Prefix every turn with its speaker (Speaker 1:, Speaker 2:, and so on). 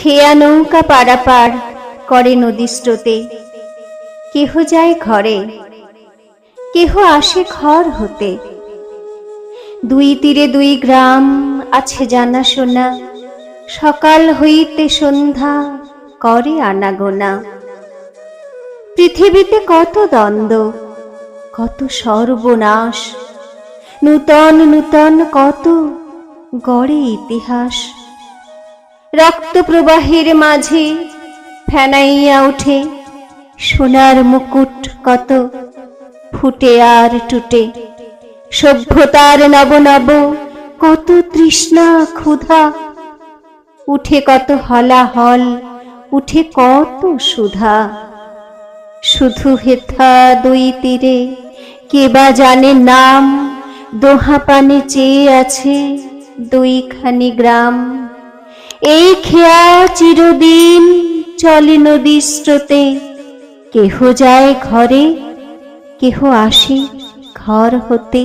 Speaker 1: খেয়া নৌকা পারাপার করে নদী স্রোতে কেহ যায় ঘরে, কেহ আসে ঘর হতে। দুই তীরে দুই গ্রাম আছে জানা শোনা, সকাল হইতে সন্ধ্যা করে আনাগোনা। পৃথিবীতে কত দ্বন্দ্ব, কত সর্বনাশ, নূতন নূতন কত গড়ে ইতিহাস। রক্ত প্রবাহের মাঝে ফেনাইয়া ওঠে। সোনার মুকুট কত, ফুটে আর টুটে। সভ্যতার নব নব, কত তৃষ্ণা ক্ষুধা। উঠে কত হলাহল, উঠে কত সুধা। শুধু হেথা দুই তীরে, কে বা জানে নাম দোহা পানে চেয়ে আছে দুইখানি গ্রাম। এই খেয়া চিরদিন চলে নদী স্রোতে। কেহ যায় ঘরে কেহ আসে ঘর হতে।